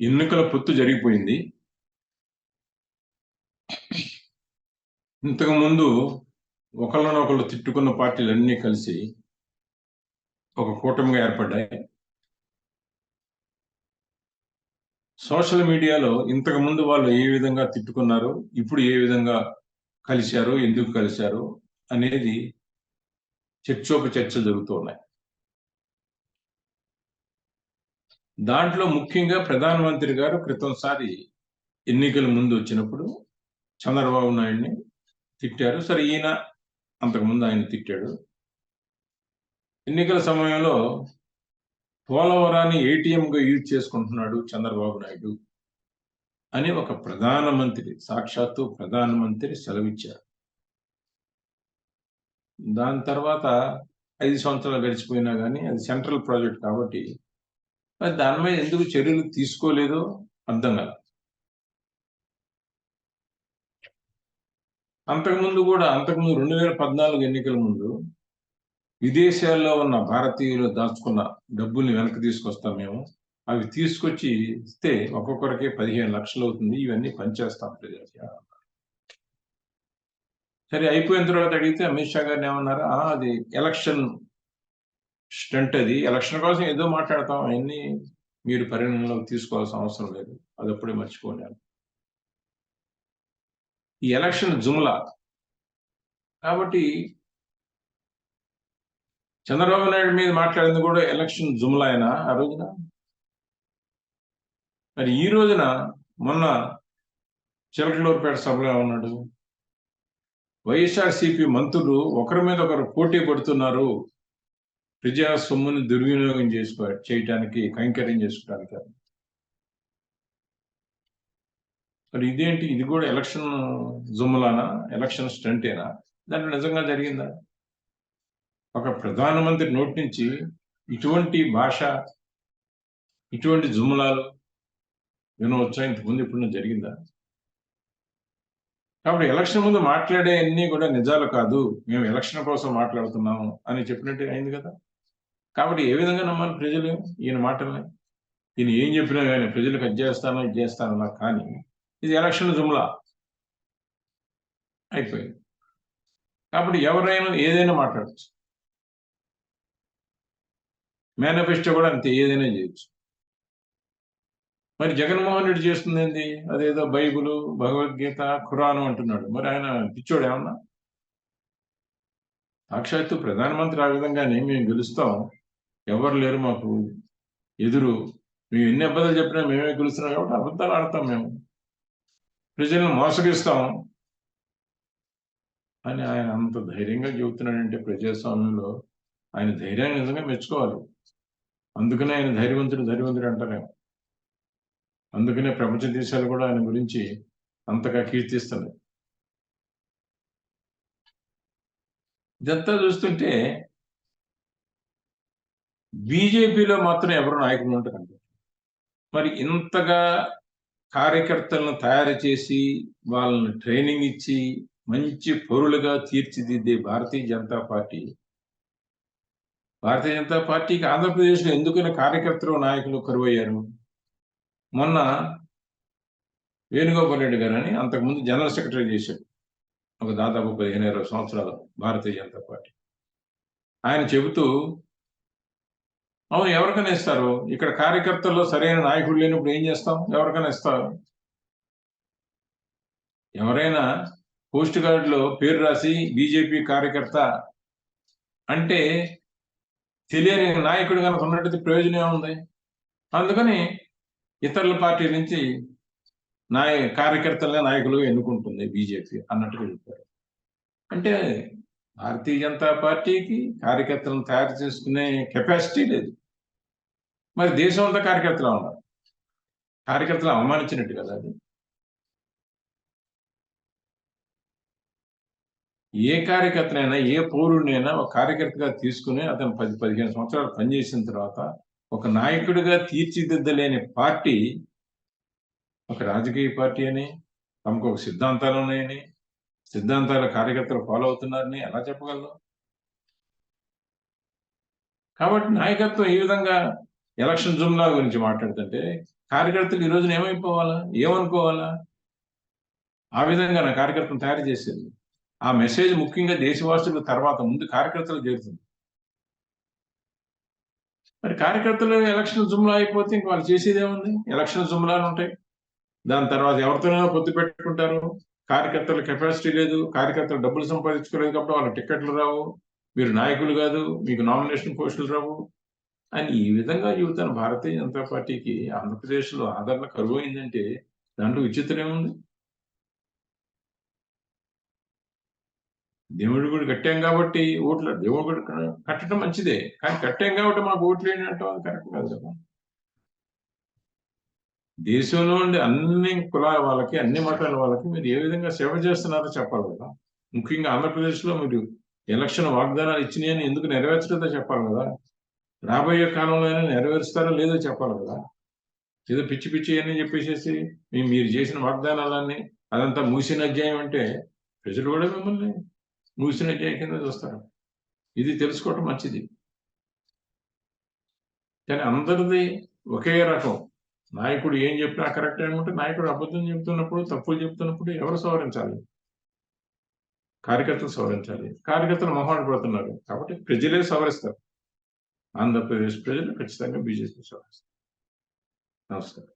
ఎన్నికల పొత్తు జరిగిపోయింది. ఇంతకు ముందు ఒకళ్ళనొకళ్ళు తిట్టుకున్న పార్టీలన్నీ కలిసి ఒక కూటమిగా ఏర్పడ్డాయి. సోషల్ మీడియాలో ఇంతకు ముందు వాళ్ళు ఏ విధంగా తిట్టుకున్నారు ఇప్పుడు ఏ విధంగా కలిశారు ఎందుకు కలిశారు అనేది చర్చోప చర్చలు జరుగుతున్నాయి దాంట్లో ముఖ్యంగా ప్రధానమంత్రి గారు క్రితంసారి ఎన్నికల ముందు వచ్చినప్పుడు చంద్రబాబు నాయుడిని తిట్టారు. సరే ఈయన అంతకుముందు ఆయన తిట్టాడు. ఎన్నికల సమయంలో పోలవరాన్ని ఏటీఎంగా యూజ్ చేసుకుంటున్నాడు చంద్రబాబు నాయుడు అని ఒక ప్రధానమంత్రి సాక్షాత్తు ప్రధానమంత్రి సెలవిచ్చారు. దాని తర్వాత ఐదు సంవత్సరాలు గడిచిపోయినా కానీ అది సెంట్రల్ ప్రాజెక్ట్ కాబట్టి మరి దాని మీద ఎందుకు చర్యలు తీసుకోలేదో అర్థం కాదు. అంతకుముందు కూడా అంతకుముందు రెండు వేల పద్నాలుగు ఎన్నికల ముందు విదేశాల్లో ఉన్న భారతీయులు దాచుకున్న డబ్బుల్ని వెనక్కి తీసుకొస్తాం మేము. అవి తీసుకొచ్చి ఇస్తే ఒక్కొక్కరికి పదిహేను లక్షలు అవుతుంది. ఇవన్నీ పనిచేస్తాం ప్రజలకి సరే అయిపోయిన తర్వాత అడిగితే అమిత్ షా గారిని ఏమన్నారు? అది ఎలక్షన్ స్టంట్ అది. ఎలక్షన్ కోసం ఏదో మాట్లాడతాం. అవన్నీ మీరు పరిగణనలోకి తీసుకోవాల్సిన అవసరం లేదు. అది అప్పుడే మర్చిపోండి ఈ ఎలక్షన్ జుమ్లా. కాబట్టి చంద్రబాబు నాయుడు మీద మాట్లాడింది కూడా ఎలక్షన్ జుమ్లాయనా ఆ రోజున? మరి ఈ రోజున మొన్న చిలకలూరుపేట సభలో ఏమన్నాడు? వైఎస్ఆర్సీపీ మంత్రులు ఒకరి మీద ఒకరు పోటీ పడుతున్నారు. ప్రజా సొమ్ముని దుర్వినియోగం చేసుకో చేయటానికి కైంకర్యం చేసుకోవడానికి అని. మరి ఇదేంటి? ఇది కూడా ఎలక్షన్ జుమ్లానా ఎలక్షన్ స్టంటేనా? దాంట్లో నిజంగా జరిగిందా? ఒక ప్రధానమంత్రి నోటి నుంచి ఇటువంటి భాష ఇటువంటి జుమ్లాలు వినవచ్చా ఇంతకుముందు ఇప్పుడు జరిగిందా? కాబట్టి ఎలక్షన్ ముందు మాట్లాడే అన్నీ కూడా నిజాలు కాదు. మేము ఎలక్షన్ కోసం మాట్లాడుతున్నాము అని చెప్పినట్టు అయింది కదా? కాబట్టి ఏ విధంగా నమ్మాలి ప్రజలు? ఈయన మాటల్ని? ఈయన ఏం చెప్పినా కానీ ప్రజలకు అది చేస్తాను ఇది చేస్తాను నాకు కానీ ఇది ఎలక్షన్ జుమ్లా. అయిపోయింది. కాబట్టి ఎవరైనా ఏదైనా మాట్లాడచ్చు. మేనిఫెస్టో కూడా అంతే ఏదైనా చేయొచ్చు. మరి జగన్మోహన్ రెడ్డి చేస్తుంది ఏంది? అదేదో బైబుల్ భగవద్గీత ఖురాను అంటున్నాడు. మరి ఆయన పిచ్చోడు ఏమన్నా? సాక్షాత్తు ప్రధానమంత్రి ఆ విధంగానే మేము గెలుస్తాం. ఎవరు లేరు మాకు. ఎదురు. మేము ఎన్ని అబద్ధాలు చెప్పినా మేమే గెలుస్తున్నాం కాబట్టి అబద్ధాలు ఆడతాం మేము. ప్రజలను మోసగిస్తాం అని ఆయన అంత ధైర్యంగా చెబుతున్నాడంటే ప్రజాస్వామ్యంలో ఆయన ధైర్యాన్ని నిజంగా మెచ్చుకోవాలి. అందుకనే ఆయన ధైర్యవంతుడు ధైర్యవంతుడు అంటారేమో అందుకనే ప్రపంచ దేశాలు కూడా ఆయన గురించి అంతగా కీర్తిస్తున్నాయి. ఇదంతా చూస్తుంటే బీజేపీలో మాత్రం ఎవరు నాయకులు ఉంటారు మరి ఇంతగా కార్యకర్తలను తయారు చేసి వాళ్ళని ట్రైనింగ్ ఇచ్చి మంచి పౌరులుగా తీర్చిదిద్దే భారతీయ జనతా పార్టీ భారతీయ జనతా పార్టీకి ఆంధ్రప్రదేశ్లో ఎందుకైనా కార్యకర్తలు నాయకులు కరువయ్యారు? మొన్న వేణుగోపాల్ రెడ్డి గారు అని అంతకుముందు జనరల్ సెక్రటరీ చేశాడు. ఒక దాదాపు పదిహేను ఇరవై సంవత్సరాలు భారతీయ జనతా పార్టీ. ఆయన చెబుతూ అవును ఎవరికైనా ఇస్తారు. ఇక్కడ కార్యకర్తల్లో సరైన నాయకుడు లేనప్పుడు ఏం చేస్తాం? ఎవరికైనా ఇస్తారు. ఎవరైనా పోస్ట్ గార్డులో పేరు రాసి బీజేపీ కార్యకర్త అంటే తెలియని నాయకుడు కనుక ఉన్నట్టయితే ప్రయోజనం ఏముంది? అందుకని ఇతరుల పార్టీ నుంచి నాయ కార్యకర్తలనే నాయకులుగా ఎన్నుకుంటుంది బీజేపీ అన్నట్టుగా చెప్పారు అంటే భారతీయ జనతా పార్టీకి కార్యకర్తలను తయారు చేసుకునే కెపాసిటీ లేదు. మరి దేశం అంతా కార్యకర్తలు ఉన్నారు కార్యకర్తలు అవమానించినట్టు కదా అది. ఏ కార్యకర్తనైనా ఏ పౌరుడినైనా ఒక కార్యకర్తగా తీసుకుని అతను పది పదిహేను సంవత్సరాలు పనిచేసిన తర్వాత ఒక నాయకుడిగా తీర్చిదిద్దలేని పార్టీ ఒక రాజకీయ పార్టీ అని తమకు ఒక సిద్ధాంతాలు ఉన్నాయని సిద్ధాంతాల కార్యకర్తలు ఫాలో అవుతున్నారని ఎలా చెప్పగలరు కాబట్టి నాయకత్వం ఈ విధంగా ఎలక్షన్ జుమ్లా గురించి మాట్లాడుతుంటే కార్యకర్తలు ఈ రోజున ఏమైపోవాలా? ఏమనుకోవాలా? ఆ విధంగా నా కార్యకర్తను తయారు చేసేది. ఆ మెసేజ్ ముఖ్యంగా దేశవాసుల తర్వాత ముందు కార్యకర్తలు చేరుతుంది. మరి కార్యకర్తలు ఎలక్షన్ జుమ్లా అయిపోతే ఇంక వాళ్ళు చేసేది ఏముంది? ఎలక్షన్ జుమ్లాలు ఉంటాయి. దాని తర్వాత ఎవరితోనైనా పొత్తు పెట్టుకుంటారు. కార్యకర్తల కెపాసిటీ లేదు. కార్యకర్తలు డబ్బులు సంపాదించుకోలేదు కాబట్టి వాళ్ళ టికెట్లు రావు. మీరు నాయకులు కాదు. మీకు నామినేషన్ పోస్టులు రావు. అని ఈ విధంగా చెబుతాను భారతీయ జనతా పార్టీకి ఆంధ్రప్రదేశ్లో ఆదరణ కరువు అయిందంటే దాంట్లో విచిత్రం ఏముంది? దేవుడి గుడి కట్టాం కాబట్టి ఓట్లు దేవుడి గుడి కట్టడం మంచిదే. కానీ కట్టాం కాబట్టి మాకు ఓట్లు ఏంటంటే అది కరెక్ట్ కాదు కదా. దేశంలో ఉండే అన్ని కులాల వాళ్ళకి అన్ని మతాల వాళ్ళకి మీరు ఏ విధంగా సేవ చేస్తున్నారో చెప్పాలి కదా. ముఖ్యంగా ఆంధ్రప్రదేశ్లో మీరు ఎలక్షన్ వాగ్దానాలు ఇచ్చినాయని ఎందుకు నెరవేర్చలేదో చెప్పాలి కదా. రాబోయే కాలంలో అయినా నెరవేరుస్తారో లేదో చెప్పాలి కదా. ఏదో పిచ్చి పిచ్చి అని చెప్పేసేసి మీ- మీరు చేసిన వాగ్దానాలన్నీ అదంతా మూసిన అధ్యాయం అంటే ప్రజలు కూడా మిమ్మల్ని మూసిన అధ్యాయం కింద చూస్తారు. ఇది తెలుసుకోవటం మంచిది. కానీ అందరిది ఒకే రకం. నాయకుడు ఏం చెప్పినా కరెక్ట్ అనుకుంటే నాయకుడు అబద్ధం చెప్తున్నప్పుడు తప్పులు చెప్తున్నప్పుడు ఎవరు సవరించాలి? కార్యకర్తలు సవరించాలి. కార్యకర్తలు మొహాడు పడుతున్నారు కాబట్టి ప్రజలే సవరిస్తారు. ఆంధ్రప్రదేశ్ ప్రజలు ఖచ్చితంగా బీజేపీ నమస్కారం.